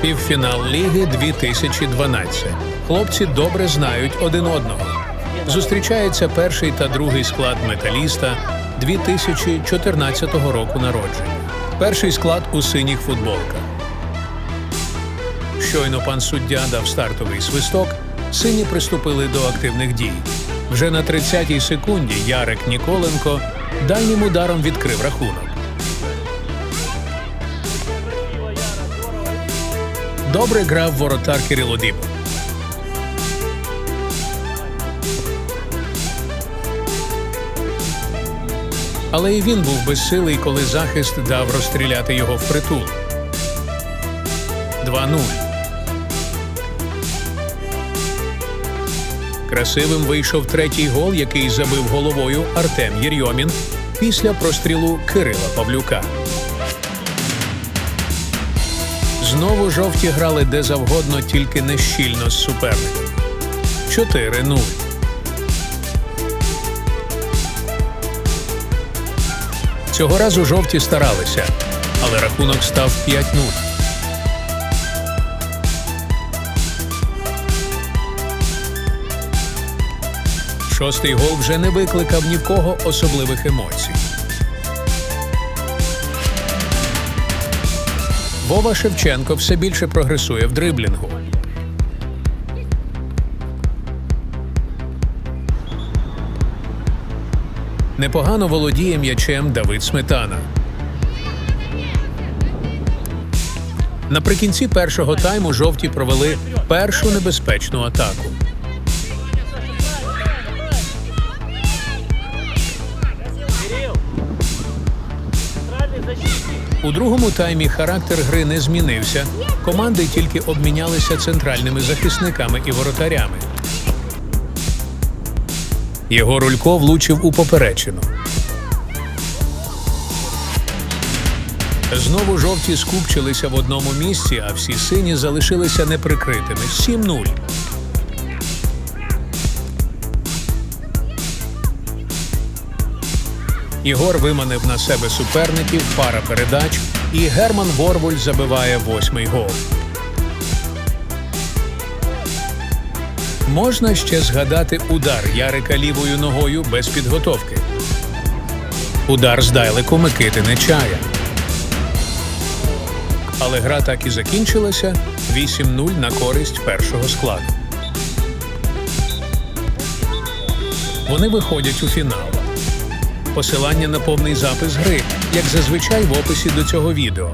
Півфінал Ліги 2012. Хлопці добре знають один одного. Зустрічається перший та другий склад металіста 2014 року народження. Перший склад у синіх футболках. Щойно пан суддя дав стартовий свисток, сині приступили до активних дій. Вже на 30-й секунді Ярик Ніколенко дальнім ударом відкрив рахунок. Добре грав воротар Кирило Дібо. Але і він був безсилий, коли захист дав розстріляти його впритул. 2-0. Красивим вийшов третій гол, який забив головою Артем Єрьомін після прострілу Кирила Павлюка. Знову жовті грали де завгодно, тільки не щільно з суперником. 4-0. Цього разу жовті старалися, але рахунок став 5-0. Шостий гол вже не викликав ні в кого особливих емоцій. Вова Шевченко все більше прогресує в дриблінгу. Непогано володіє м'ячем Давид Сметана. Наприкінці першого тайму жовті провели першу небезпечну атаку. У другому таймі характер гри не змінився. Команди тільки обмінялися центральними захисниками і воротарями. Єгор Улько влучив у поперечину. Знову жовті скупчилися в одному місці, а всі сині залишилися неприкритими. 7-0. Ігор виманив на себе суперників, пара передач, і Герман Ворвуль забиває восьмий гол. Можна ще згадати удар Ярика лівою ногою без підготовки. Удар здалеку Микити Нечая. Але гра так і закінчилася 8-0 на користь першого складу. Вони виходять у фінал. Посилання на повний запис гри, як зазвичай в описі до цього відео.